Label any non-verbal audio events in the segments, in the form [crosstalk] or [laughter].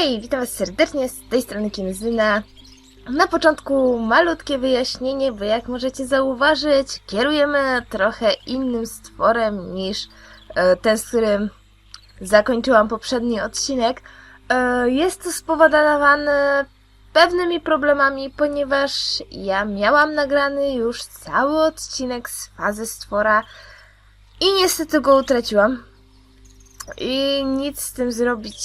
Hej, witam was serdecznie z tej strony Kinezyna. Na początku malutkie wyjaśnienie, bo jak możecie zauważyć, kierujemy trochę innym stworem niż e, ten, z którym zakończyłam poprzedni odcinek. E, jest to spowodowane pewnymi problemami, ponieważ ja miałam nagrany już cały odcinek z fazy stwora i niestety go utraciłam. I nic z tym zrobić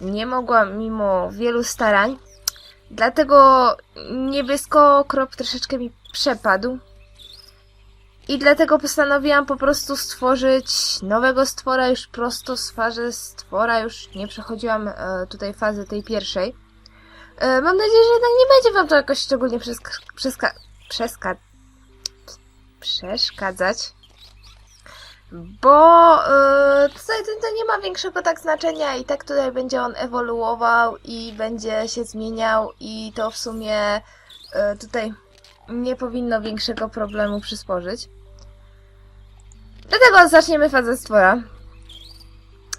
nie mogłam mimo wielu starań. Dlatego niebiesko-krop troszeczkę mi przepadł. I dlatego postanowiłam po prostu stworzyć nowego stwora już prosto z fazy stwora. Już nie przechodziłam e, tutaj fazy tej pierwszej. E, mam nadzieję, że jednak nie będzie wam to jakoś szczególnie przeska przeszkadzać bo yy, tutaj to, to nie ma większego tak znaczenia i tak tutaj będzie on ewoluował i będzie się zmieniał i to w sumie yy, tutaj nie powinno większego problemu przysporzyć. Dlatego zaczniemy fazę stwora.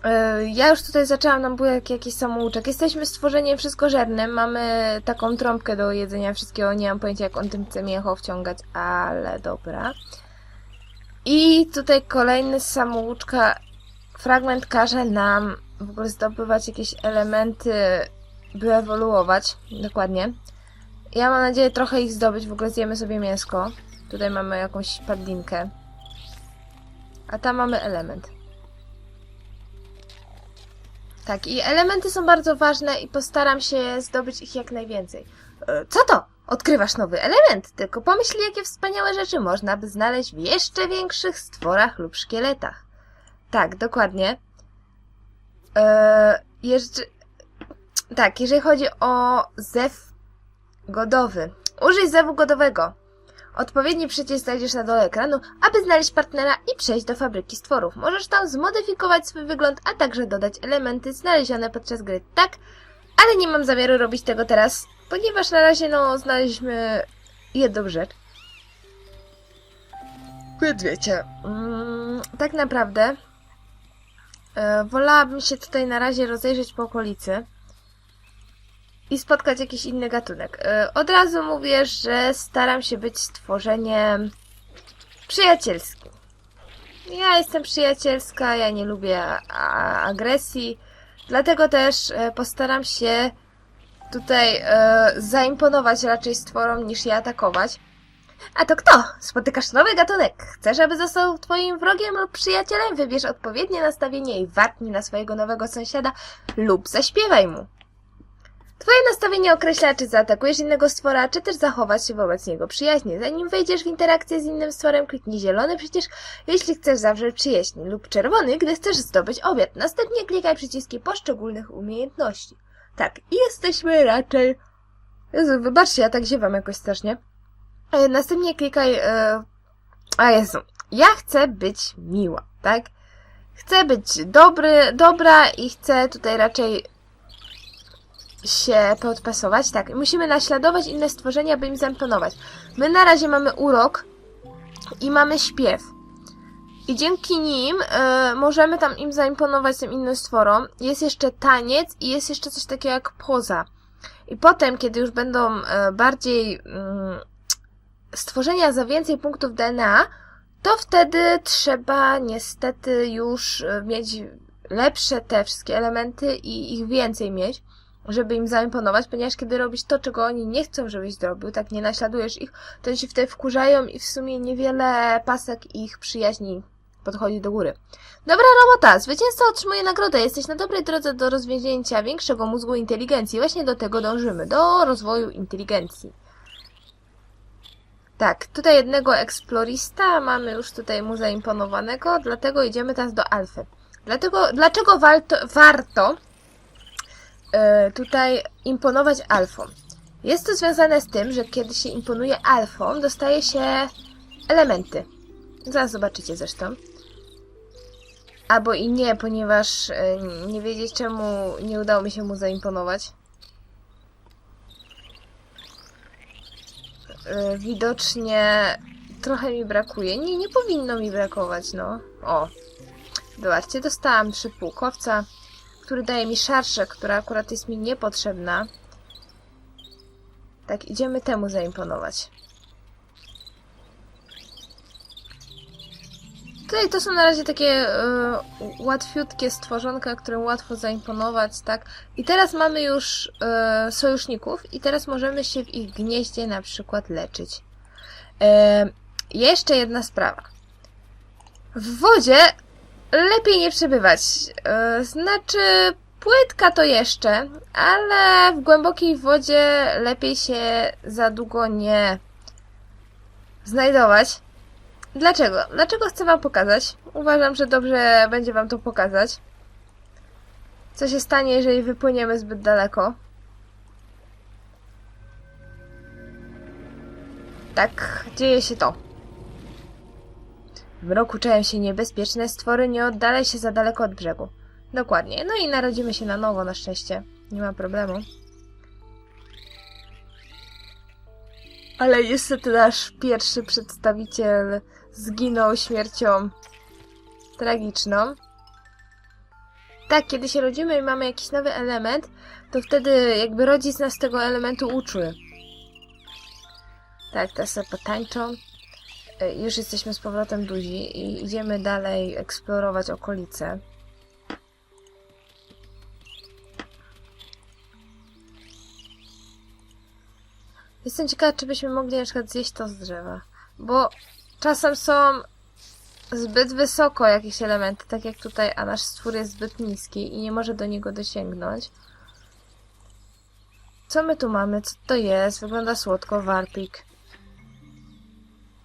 Yy, ja już tutaj zaczęłam nam bujać jakiś samouczek. Jesteśmy stworzeniem wszystkożernym, mamy taką trąbkę do jedzenia wszystkiego, nie mam pojęcia jak on tym chce mięcho wciągać, ale dobra. I tutaj kolejny samouczka fragment każe nam w ogóle zdobywać jakieś elementy, by ewoluować. Dokładnie. Ja mam nadzieję trochę ich zdobyć, w ogóle zjemy sobie mięsko. Tutaj mamy jakąś padlinkę. A tam mamy element. Tak, i elementy są bardzo ważne i postaram się zdobyć ich jak najwięcej. E, Co to? Odkrywasz nowy element, tylko pomyśl, jakie wspaniałe rzeczy można by znaleźć w jeszcze większych stworach lub szkieletach. Tak, dokładnie. Eee, jeszcze... Tak, jeżeli chodzi o zew godowy. Użyj zewu godowego. Odpowiedni przycisk znajdziesz na dole ekranu, aby znaleźć partnera i przejść do fabryki stworów. Możesz tam zmodyfikować swój wygląd, a także dodać elementy znalezione podczas gry. Tak, ale nie mam zamiaru robić tego teraz, ponieważ na razie no znaleźliśmy jedną rzecz. Więc wiecie, mm, tak naprawdę e, wolałabym się tutaj na razie rozejrzeć po okolicy i spotkać jakiś inny gatunek. E, od razu mówię, że staram się być stworzeniem przyjacielskim. Ja jestem przyjacielska, ja nie lubię agresji, dlatego też e, postaram się tutaj e, zaimponować raczej stworom niż je atakować. A to kto? Spotykasz nowy gatunek. Chcesz, aby został twoim wrogiem lub przyjacielem? Wybierz odpowiednie nastawienie i wartnij na swojego nowego sąsiada lub zaśpiewaj mu. Twoje nastawienie określa, czy zaatakujesz innego stwora, czy też zachować się wobec niego przyjaźnie. Zanim wejdziesz w interakcję z innym stworem, kliknij zielony przycisk, jeśli chcesz zawrzeć przyjaźń, lub czerwony, gdy chcesz zdobyć obiad. Następnie klikaj przyciski poszczególnych umiejętności. Tak, i jesteśmy raczej... Jezu, wybaczcie, ja tak ziewam jakoś strasznie. E, Następnie klikaj... E... A Jezu, ja chcę być miła, tak? Chcę być dobry, dobra i chcę tutaj raczej się podpasować. Tak, musimy naśladować inne stworzenia, by im zaimponować. My na razie mamy urok i mamy śpiew. I dzięki nim e, możemy tam im zaimponować tym innym stworom. Jest jeszcze taniec i jest jeszcze coś takiego jak poza. I potem, kiedy już będą e, bardziej mm, stworzenia za więcej punktów DNA, to wtedy trzeba niestety już e, mieć lepsze te wszystkie elementy i ich więcej mieć, żeby im zaimponować, ponieważ kiedy robisz to, czego oni nie chcą, żebyś zrobił, tak nie naśladujesz ich, to oni się wtedy wkurzają i w sumie niewiele pasek ich przyjaźni podchodzi do góry. Dobra robota! Zwycięzca otrzymuje nagrodę. Jesteś na dobrej drodze do rozwinięcia większego mózgu inteligencji. Właśnie do tego dążymy. Do rozwoju inteligencji. Tak, tutaj jednego eksplorista mamy już tutaj mu zaimponowanego, dlatego idziemy teraz do alfy. Dlatego, dlaczego warto, e, tutaj imponować alfą? Jest to związane z tym, że kiedy się imponuje alfą, dostaje się elementy. Zaraz zobaczycie zresztą. Albo i nie, ponieważ e, nie wiedzieć czemu nie udało mi się mu zaimponować. E, Widocznie trochę mi brakuje. Nie, nie powinno mi brakować, no. O. Zobaczcie, dostałam trzy pułkowca, który daje mi szarszę, która akurat jest mi niepotrzebna. Tak, idziemy temu zaimponować. Tutaj to są na razie takie e, łatwiutkie stworzonka, którym łatwo zaimponować, tak? I teraz mamy już e, sojuszników i teraz możemy się w ich gnieździe na przykład leczyć. E, jeszcze jedna sprawa. W wodzie lepiej nie przebywać. E, znaczy, płytka to jeszcze, ale w głębokiej wodzie lepiej się za długo nie znajdować. Dlaczego? Dlaczego chcę Wam pokazać? Uważam, że dobrze będzie Wam to pokazać. Co się stanie, jeżeli wypłyniemy zbyt daleko? Tak, dzieje się to. W mroku czają się niebezpieczne stwory, nie oddalaj się za daleko od brzegu. Dokładnie. No i narodzimy się na nowo, na szczęście. Nie ma problemu. Ale niestety nasz pierwszy przedstawiciel zginął śmiercią tragiczną. Tak, kiedy się rodzimy i mamy jakiś nowy element, to wtedy jakby rodzic nas tego elementu uczy. Tak, teraz sobie potańczą. E, Już jesteśmy z powrotem duzi i idziemy dalej eksplorować okolice. Jestem ciekawa, czy byśmy mogli na przykład zjeść to z drzewa. Bo czasem są zbyt wysoko jakieś elementy, tak jak tutaj, a nasz stwór jest zbyt niski i nie może do niego dosięgnąć. Co my tu mamy? Co to jest? Wygląda słodko, warpik.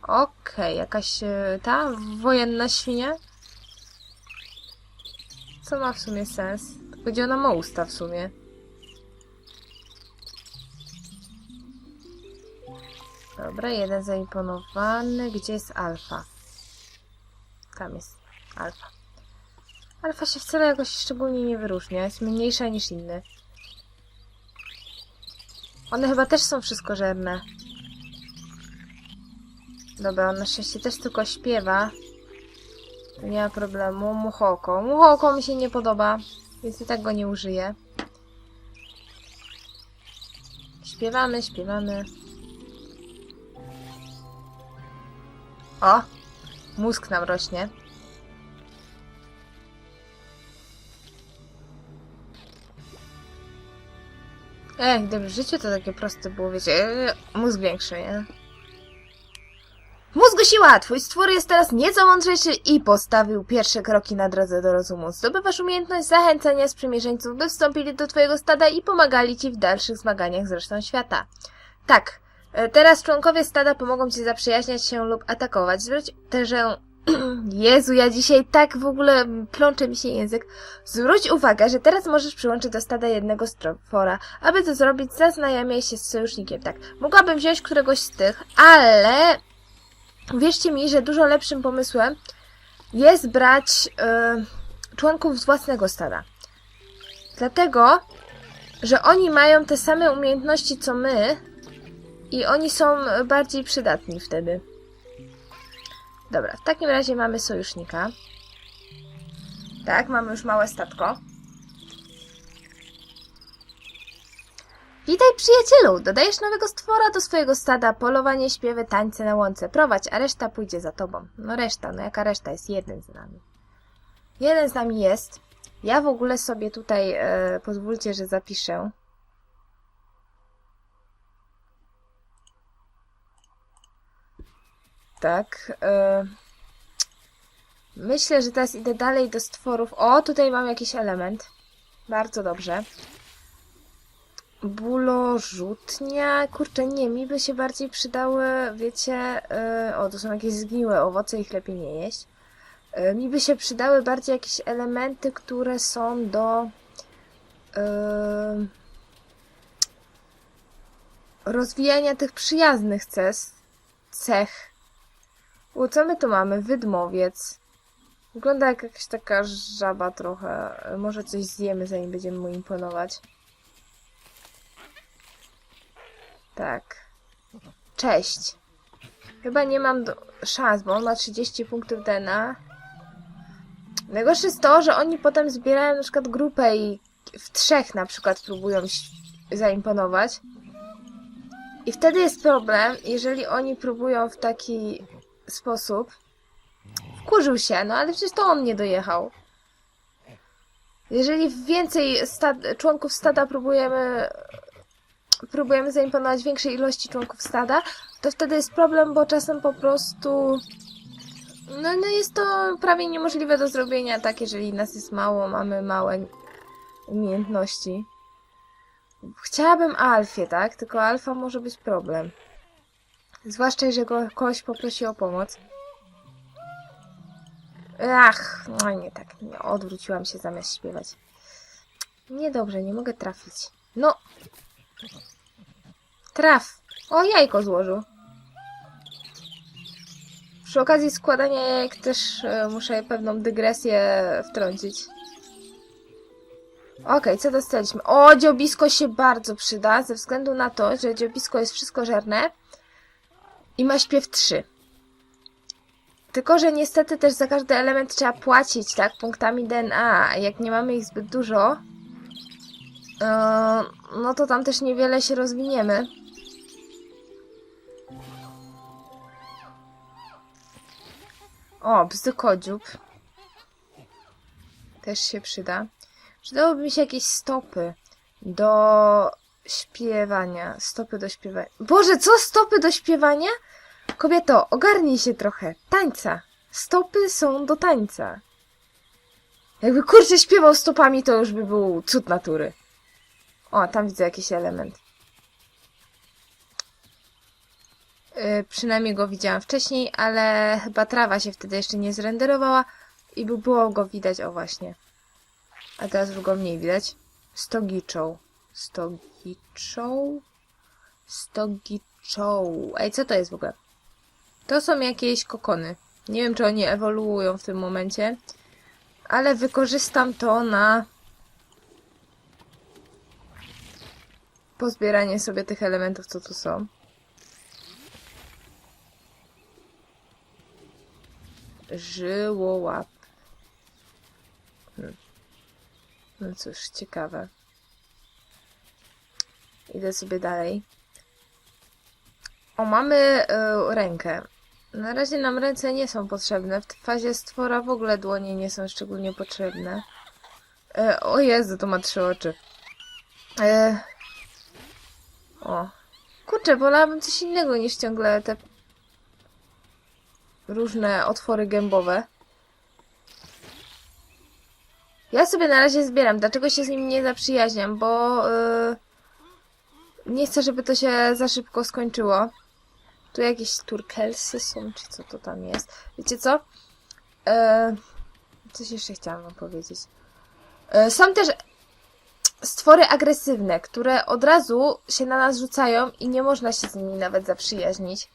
Okej, jakaś e, ta wojenna świnia? Co ma w sumie sens? Gdzie ona ma usta w sumie? Dobra, jeden zaimponowany. Gdzie jest alfa? Tam jest alfa. Alfa się wcale jakoś szczególnie nie wyróżnia. Jest mniejsza niż inne. One chyba też są wszystkożerne. Dobra, on na szczęście też tylko śpiewa. Nie ma problemu. Muchoko. Muchoko mi się nie podoba, więc i tak go nie użyję. Śpiewamy, śpiewamy. O! Mózg nam rośnie. Ej, gdyby w życiu to takie proste było, wiecie, e, mózg większy, nie? Mózgu siła! Twój stwór jest teraz nieco mądrzejszy i postawił pierwsze kroki na drodze do rozumu. Zdobywasz umiejętność zachęcania sprzymierzeńców, by wstąpili do twojego stada i pomagali ci w dalszych zmaganiach z resztą świata. Tak, teraz członkowie stada pomogą ci zaprzyjaźniać się lub atakować. Zwróć też. [clears throat] Jezu, ja dzisiaj tak w ogóle plącze mi się język. Zwróć uwagę, że teraz możesz przyłączyć do stada jednego stwora. Aby to zrobić, zaznajamiaj się z sojusznikiem. Tak, mogłabym wziąć któregoś z tych, ale Wierzcie mi, że dużo lepszym pomysłem jest brać e, członków z własnego stada. Dlatego, że oni mają te same umiejętności co my i oni są bardziej przydatni wtedy. Dobra, w takim razie mamy sojusznika. Tak, mamy już małe statko. Witaj przyjacielu! Dodajesz nowego stwora do swojego stada, polowanie, śpiewy, tańce na łące. Prowadź, a reszta pójdzie za tobą. No reszta, no jaka reszta? Jest jeden z nami. Jeden z nami jest. Ja w ogóle sobie tutaj, e, pozwólcie, że zapiszę. Tak. E, myślę, że teraz idę dalej do stworów. O, tutaj mam jakiś element. Bardzo dobrze. Bulorzutnia. Kurczę, nie, mi by się bardziej przydały, wiecie, yy, o, to są jakieś zgniłe owoce, ich lepiej nie jeść. Yy, mi by się przydały bardziej jakieś elementy, które są do rozwijania tych przyjaznych ces, cech. U, co my tu mamy? Wydmowiec. Wygląda jak jakaś taka żaba trochę. Może coś zjemy, zanim będziemy mu imponować. Tak. Cześć. Chyba nie mam do... szans, bo on ma 30 punktów DNA. Najgorsze jest to, że oni potem zbierają na przykład grupę i w trzech na przykład próbują zaimponować. I wtedy jest problem, jeżeli oni próbują w taki sposób. Wkurzył się, no ale przecież to on nie dojechał. Jeżeli więcej członków stada próbujemy próbujemy zaimponować większej ilości członków stada, to wtedy jest problem, bo czasem po prostu no, no jest to prawie niemożliwe do zrobienia, tak jeżeli nas jest mało, mamy małe umiejętności. Chciałabym alfie, tak? Tylko alfa może być problem. Zwłaszcza, jeżeli go, kogoś poprosi o pomoc. Ach, no nie tak, nie, odwróciłam się zamiast śpiewać. Niedobrze, nie mogę trafić. No! Traf! O, jajko złożył. Przy okazji składania jajek też e, muszę pewną dygresję wtrącić. Okej, co dostaliśmy? O, dziobisko się bardzo przyda, ze względu na to, że dziobisko jest wszystkożerne i ma śpiew 3. Tylko, że niestety też za każdy element trzeba płacić, tak, punktami DNA, jak nie mamy ich zbyt dużo, e, no to tam też niewiele się rozwiniemy. O, bzykodziób. Też się przyda. Przydałoby mi się jakieś stopy do śpiewania. Stopy do śpiewania. Boże, co stopy do śpiewania? Kobieto, ogarnij się trochę. Tańca. Stopy są do tańca. Jakby kurczę śpiewał stopami, to już by był cud natury. O, tam widzę jakiś element. Yy, przynajmniej go widziałam wcześniej, ale chyba trawa się wtedy jeszcze nie zrenderowała i by było go widać, o właśnie. A teraz już go mniej widać. Stogiczą. Stogiczą? Stogiczą. Ej, co to jest w ogóle? To są jakieś kokony. Nie wiem, czy oni ewoluują w tym momencie, ale wykorzystam to na pozbieranie sobie tych elementów, co tu są. Żyłołap. Hmm. No cóż, ciekawe. Idę sobie dalej. O, mamy y, rękę. Na razie nam ręce nie są potrzebne. W fazie stwora w ogóle dłonie nie są szczególnie potrzebne. E, o Jezu, to ma trzy oczy. E, o. Kurczę, wolałabym coś innego niż ciągle te różne otwory gębowe. Ja sobie na razie zbieram. Dlaczego się z nim nie zaprzyjaźniam? Bo nie chcę, żeby to się za szybko skończyło. Tu jakieś turkelsy są, czy co to tam jest. Wiecie co? Yy, coś jeszcze chciałam wam powiedzieć. Yy, są też stwory agresywne, które od razu się na nas rzucają i nie można się z nimi nawet zaprzyjaźnić.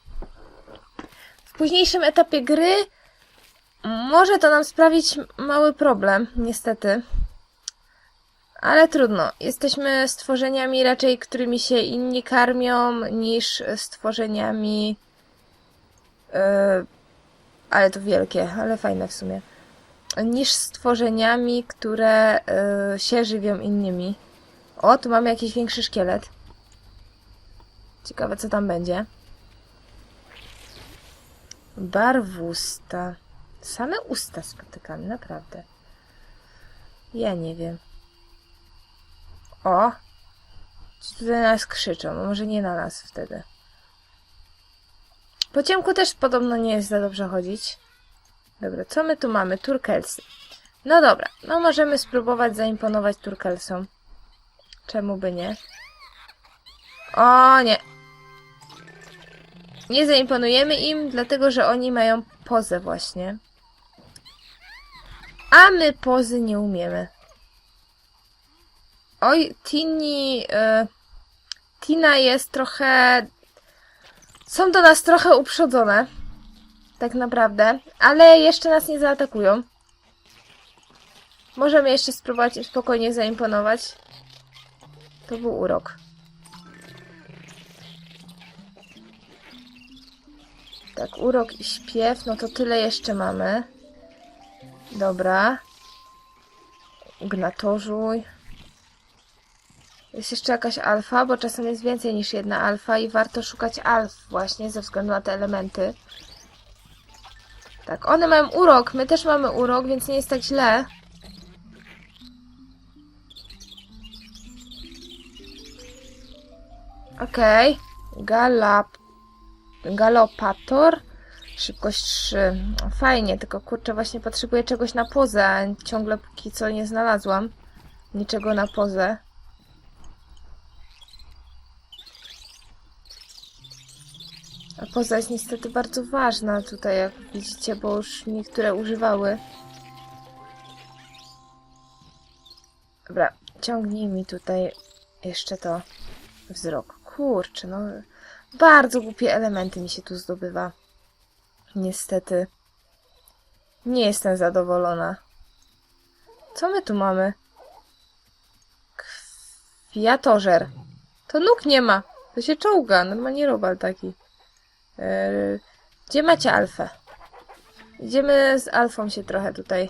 W późniejszym etapie gry może to nam sprawić mały problem, niestety. Ale trudno. Jesteśmy stworzeniami raczej, którymi się inni karmią, niż stworzeniami. Yy, ale to wielkie, ale fajne w sumie. Niż stworzeniami, które yy, się żywią innymi. O, tu mamy jakiś większy szkielet. Ciekawe, co tam będzie. Barwusta. Same usta spotykamy, naprawdę. Ja nie wiem. O! Ci tutaj na nas krzyczą. No Może nie na nas wtedy. Po ciemku też podobno nie jest za dobrze chodzić. Dobra, co my tu mamy? Turkelsy. No dobra, no możemy spróbować zaimponować Turkelsom. Czemu by nie? O nie! Nie zaimponujemy im, dlatego że oni mają pozę właśnie. A my pozy nie umiemy. Oj, Tini... Y, Tina jest trochę... Są do nas trochę uprzedzone. Tak naprawdę. Ale jeszcze nas nie zaatakują. Możemy jeszcze spróbować spokojnie zaimponować. To był urok. Tak, urok i śpiew, no to tyle jeszcze mamy. Dobra. Gnatożuj. Jest jeszcze jakaś alfa, bo czasem jest więcej niż jedna alfa i warto szukać alf właśnie ze względu na te elementy. Tak, one mają urok, my też mamy urok, więc nie jest tak źle. Okej. Galap... Galopator. Szybkość 3. Fajnie, tylko kurczę, właśnie potrzebuję czegoś na pozę, ciągle póki co nie znalazłam. Niczego na pozę. A poza jest niestety bardzo ważna tutaj, jak widzicie, bo już niektóre używały. Dobra, ciągnij mi tutaj jeszcze to wzrok. Kurczę, no bardzo głupie elementy mi się tu zdobywa. Niestety. Nie jestem zadowolona. Co my tu mamy? Kwiatożer. To nóg nie ma. To się czołga. Normalnie robal taki. Eee, gdzie macie alfę? Idziemy z alfą się trochę tutaj.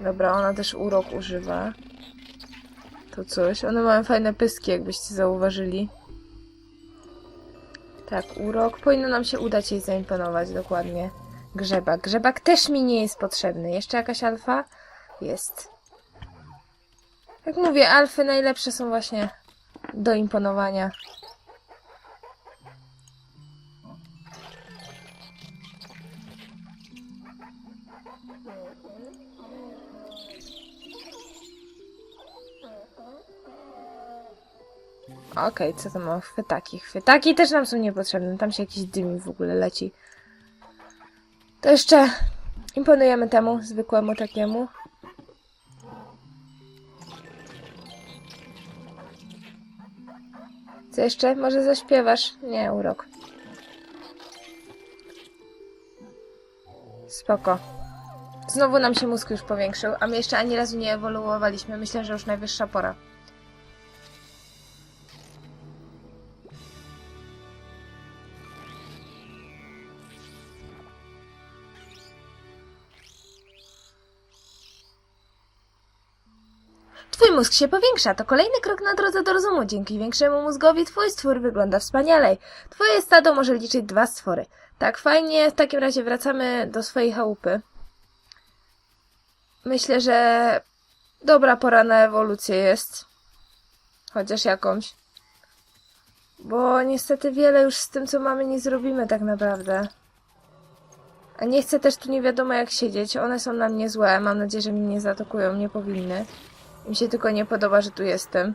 Dobra, ona też urok używa. To coś. One mają fajne pyski, jakbyście zauważyli. Tak, urok. Powinno nam się udać jej zaimponować, dokładnie. Grzebak. Grzebak też mi nie jest potrzebny. Jeszcze jakaś alfa? Jest. Jak mówię, alfy najlepsze są właśnie do imponowania. Okej, co to ma? Chwytaki. Chwytaki też nam są niepotrzebne. Tam się jakiś dym w ogóle leci. To jeszcze imponujemy temu zwykłemu takiemu. Co jeszcze? Może zaśpiewasz? Nie, urok. Spoko. Znowu nam się mózg już powiększył, a my jeszcze ani razu nie ewoluowaliśmy. Myślę, że już najwyższa pora. Mózg się powiększa. To kolejny krok na drodze do rozumu. Dzięki większemu mózgowi twój stwór wygląda wspanialej. Twoje stado może liczyć dwa stwory. Tak fajnie. W takim razie wracamy do swojej chałupy. Myślę, że dobra pora na ewolucję jest. Chociaż jakąś. Bo niestety wiele już z tym, co mamy, nie zrobimy tak naprawdę. A nie chcę też tu nie wiadomo jak siedzieć. One są na mnie złe. Mam nadzieję, że mnie nie zaatakują. Nie powinny. Mi się tylko nie podoba, że tu jestem.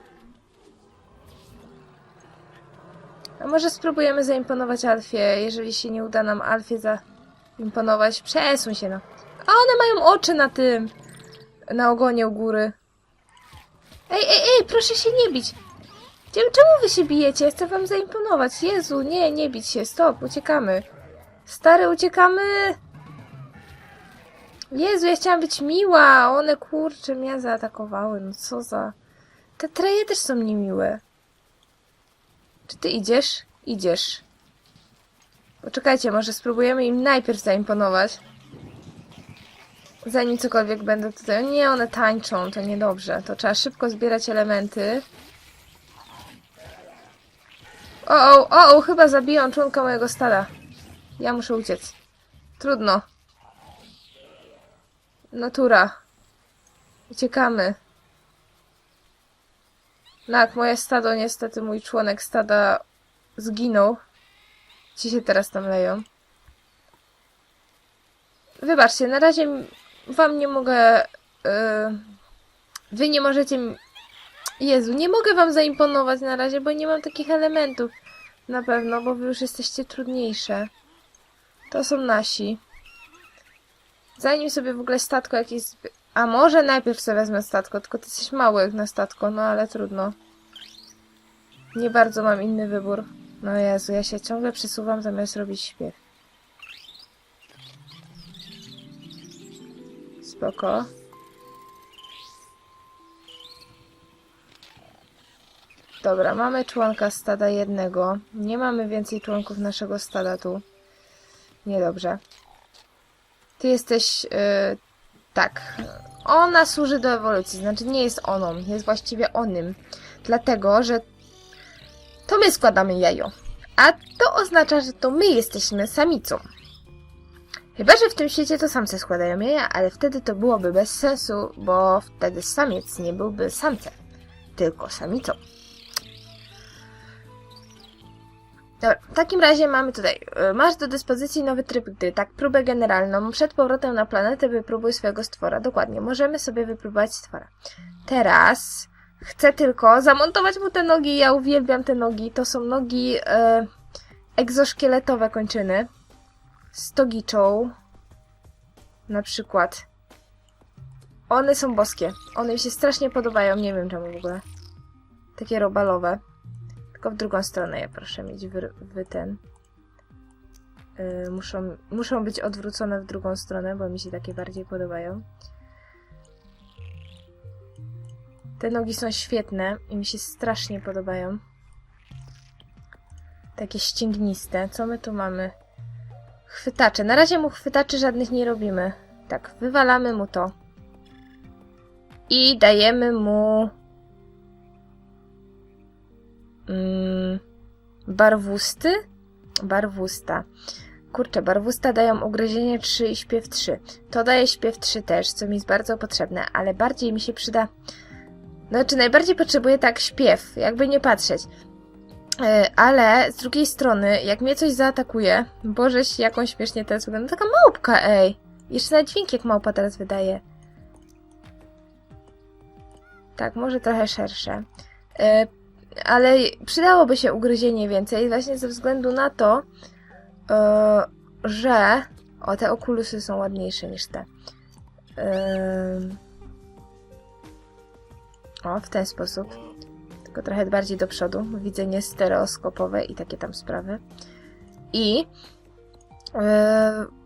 A może spróbujemy zaimponować Alfie. Jeżeli się nie uda nam Alfie zaimponować, przesuń się no. A one mają oczy na tym. Na ogonie u góry. Ej, ej, ej, proszę się nie bić. Czemu wy się bijecie? Chcę wam zaimponować. Jezu, nie, nie bić się. Stop, uciekamy. Stary, uciekamy. Jezu, ja chciałam być miła, one kurczę mnie zaatakowały. No co za... Te treje też są niemiłe. Czy ty idziesz? Idziesz. Poczekajcie, może spróbujemy im najpierw zaimponować. Zanim cokolwiek będę tutaj... Nie, one tańczą, to niedobrze. To trzeba szybko zbierać elementy. O, o, o, chyba zabiją członka mojego stada. Ja muszę uciec. Trudno. Natura. Uciekamy. Tak, moje stado, niestety mój członek stada zginął. Ci się teraz tam leją. Wybaczcie, na razie wam nie mogę... Yy, wy nie możecie... Jezu, nie mogę wam zaimponować na razie, bo nie mam takich elementów. Na pewno, bo wy już jesteście trudniejsze. To są nasi. Zanim sobie w ogóle statko jakieś... A może najpierw sobie wezmę statko, tylko ty jesteś mały jak na statko, no ale trudno. Nie bardzo mam inny wybór. No Jezu, ja się ciągle przesuwam zamiast robić śpiew. Spoko. Dobra, mamy członka stada jednego. Nie mamy więcej członków naszego stada tu. Niedobrze. Ty jesteś... Yy, tak. Ona służy do ewolucji, znaczy nie jest oną, jest właściwie onym. Dlatego, że to my składamy jajo. A to oznacza, że to my jesteśmy samicą. Chyba, że w tym świecie to samce składają jaja, ale wtedy to byłoby bez sensu, bo wtedy samiec nie byłby samcem, tylko samicą. Dobra, w takim razie mamy tutaj, y, masz do dyspozycji nowy tryb gry, tak, próbę generalną. Przed powrotem na planetę wypróbuj swojego stwora. Dokładnie, możemy sobie wypróbować stwora. Teraz chcę tylko zamontować mu te nogi, ja uwielbiam te nogi. To są nogi e, egzoszkieletowe kończyny. Z. Na przykład. One są boskie. One mi się strasznie podobają, nie wiem czemu w ogóle. Takie robalowe. Tylko w drugą stronę je proszę mieć wy, wy ten. Yy, muszą, muszą być odwrócone w drugą stronę, bo mi się takie bardziej podobają. Te nogi są świetne i mi się strasznie podobają. Takie ścięgniste. Co my tu mamy? Chwytacze. Na razie mu chwytaczy żadnych nie robimy. Tak, wywalamy mu to. I dajemy mu... Mm, barwusty? Barwusta. Kurczę, barwusta dają ugryzienie 3 i śpiew 3. To daje śpiew 3 też, co mi jest bardzo potrzebne, ale bardziej mi się przyda... Znaczy, najbardziej potrzebuję tak śpiew, jakby nie patrzeć. E, Ale z drugiej strony, jak mnie coś zaatakuje, bożeś, jaką śmiesznie teraz wygląda. Taka małpka, ej! Jeszcze na dźwięk jak małpa teraz wydaje. Tak, może trochę szersze. E, Ale przydałoby się ugryzienie więcej, właśnie ze względu na to, e, że... O, te okulusy są ładniejsze niż te. Em, O, w ten sposób tylko trochę bardziej do przodu. Widzenie stereoskopowe i takie tam sprawy. I yy,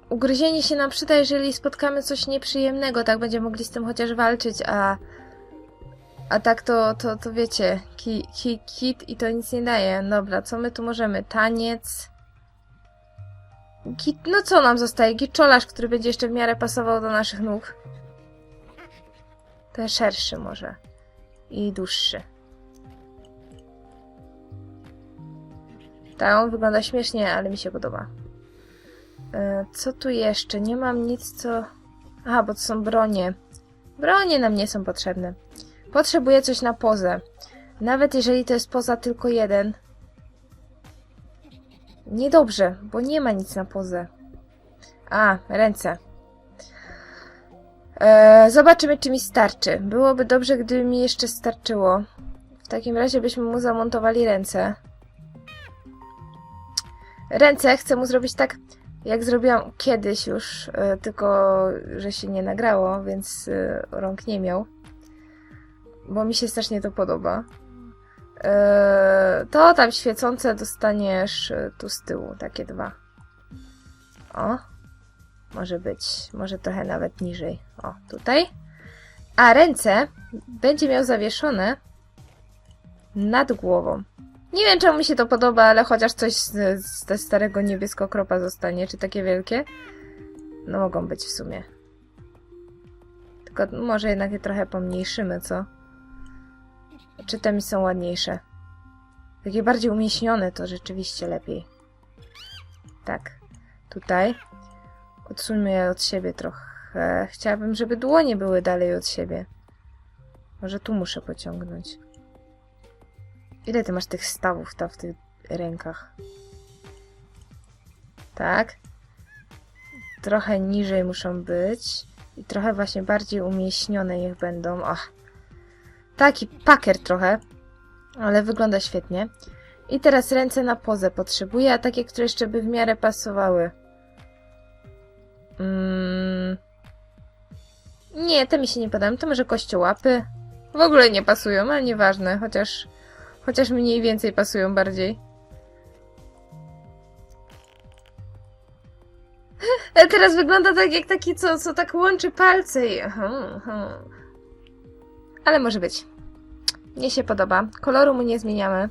ugryzienie się nam przyda, jeżeli spotkamy coś nieprzyjemnego, tak będziemy mogli z tym chociaż walczyć, a a tak to, to, to wiecie, ki, ki, kit i to nic nie daje. Dobra, co my tu możemy? Taniec. Git, no co nam zostaje? Giczolarz, który będzie jeszcze w miarę pasował do naszych nóg. Ten szerszy może. I dłuższy. Tak, on wygląda śmiesznie, ale mi się podoba. E, co tu jeszcze? Nie mam nic, co... Aha, bo to są bronie. Bronie nam nie są potrzebne. Potrzebuję coś na pozę. Nawet jeżeli to jest poza tylko jeden. Niedobrze, bo nie ma nic na pozę. A, ręce. E, zobaczymy, czy mi starczy. Byłoby dobrze, gdyby mi jeszcze starczyło. W takim razie byśmy mu zamontowali ręce. Ręce chcę mu zrobić tak, jak zrobiłam kiedyś już, e, tylko że się nie nagrało, więc e, rąk nie miał. Bo mi się strasznie to podoba. E, To tam świecące dostaniesz e, tu z tyłu, takie dwa. O, może być, może trochę nawet niżej. O, tutaj. A ręce będzie miał zawieszone nad głową. Nie wiem, czemu mi się to podoba, ale chociaż coś z, z starego niebieskokropa zostanie, czy takie wielkie. No mogą być w sumie. Tylko może jednak je trochę pomniejszymy, co? Czy te mi są ładniejsze? Takie bardziej umieśnione to rzeczywiście lepiej. Tak. Tutaj. Odsuńmy je od siebie trochę. Chciałabym, żeby dłonie były dalej od siebie. Może tu muszę pociągnąć. Ile ty masz tych stawów tam w tych rękach? Tak. Trochę niżej muszą być. I trochę właśnie bardziej umieśnione niech będą. Ach. Taki paker trochę. Ale wygląda świetnie. I teraz ręce na pozę potrzebuję, a takie, które jeszcze by w miarę pasowały. Mm. Nie, te mi się nie podobają. To może kościołapy. W ogóle nie pasują, ale nieważne. Chociaż Chociaż mniej więcej pasują bardziej. [laughs] Ale teraz wygląda tak jak taki, co, co tak łączy palce i... Ale może być. Mnie się podoba. Koloru mu nie zmieniamy.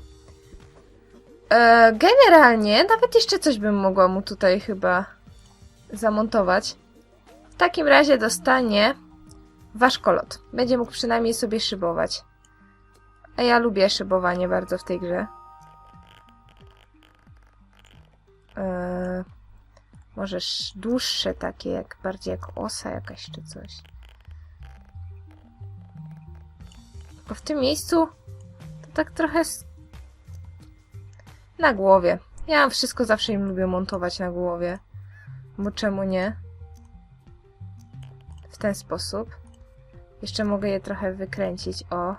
E, generalnie, nawet jeszcze coś bym mogła mu tutaj chyba zamontować. W takim razie dostanie wasz kolot. Będzie mógł przynajmniej sobie szybować. A ja lubię szybowanie bardzo w tej grze. E, może sz- dłuższe takie, jak bardziej jak osa jakaś czy coś. Bo w tym miejscu to tak trochę na głowie. Ja wszystko zawsze im lubię montować na głowie. Bo czemu nie? W ten sposób. Jeszcze mogę je trochę wykręcić. O,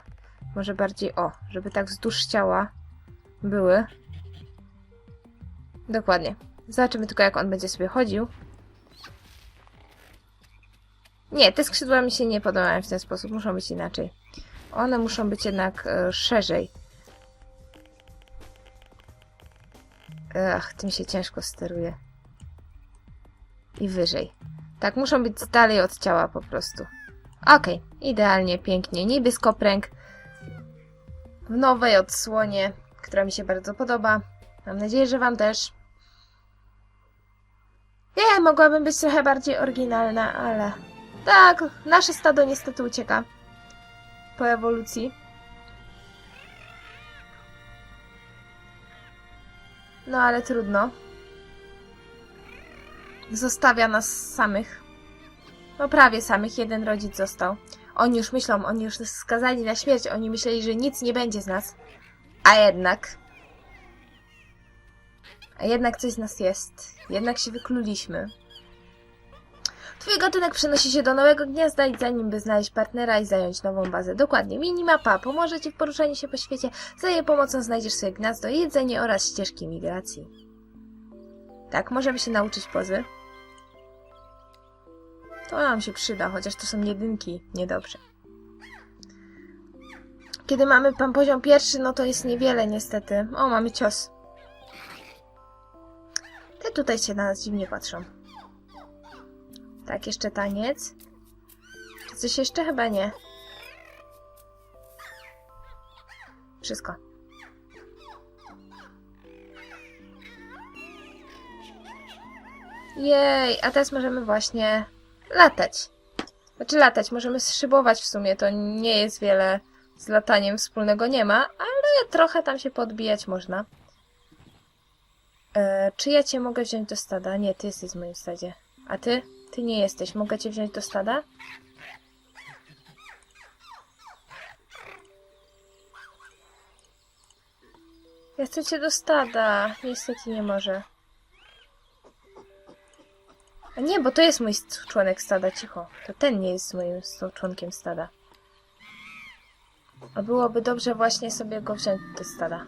może bardziej o, żeby tak wzdłuż ciała były. Dokładnie. Zobaczymy tylko, jak on będzie sobie chodził. Nie, te skrzydła mi się nie podobają w ten sposób. Muszą być inaczej. One muszą być jednak e, szerzej. Ach, tym się ciężko steruje. I wyżej. Tak, muszą być dalej od ciała po prostu. Okej, idealnie, pięknie. Niebieskopręg w nowej odsłonie, która mi się bardzo podoba. Mam nadzieję, że Wam też. Nie, mogłabym być trochę bardziej oryginalna, ale... Tak, nasze stado niestety ucieka. Po ewolucji. No ale trudno. Zostawia nas samych. No prawie samych, jeden rodzic został. Oni już myślą, oni już nas skazali na śmierć, oni myśleli, że nic nie będzie z nas. A jednak... A jednak coś z nas jest. Jednak się wykluliśmy. Twój gatunek przenosi się do nowego gniazda i zanim by znaleźć partnera i zająć nową bazę. Dokładnie, minimapa pomoże Ci w poruszaniu się po świecie. Za jej pomocą znajdziesz swoje gniazdo, jedzenie oraz ścieżki migracji. Tak, możemy się nauczyć pozy. To nam się przyda, chociaż to są jedynki. Niedobrze. Kiedy mamy pan poziom pierwszy, no to jest niewiele niestety. O, mamy cios. Te tutaj się na nas dziwnie patrzą. Tak, jeszcze taniec. Czy coś jeszcze? Chyba nie. Wszystko. Jej, a teraz możemy właśnie latać. Znaczy latać, możemy szybować w sumie, to nie jest wiele z lataniem wspólnego nie ma, ale trochę tam się podbijać można. E, czy ja cię mogę wziąć do stada? Nie, ty jesteś w moim stadzie. A ty? Ty nie jesteś. Mogę cię wziąć do stada? Ja chcę cię do stada. Niestety nie może. A nie, bo to jest mój członek stada, cicho. To ten nie jest moim członkiem stada. A byłoby dobrze właśnie sobie go wziąć do stada.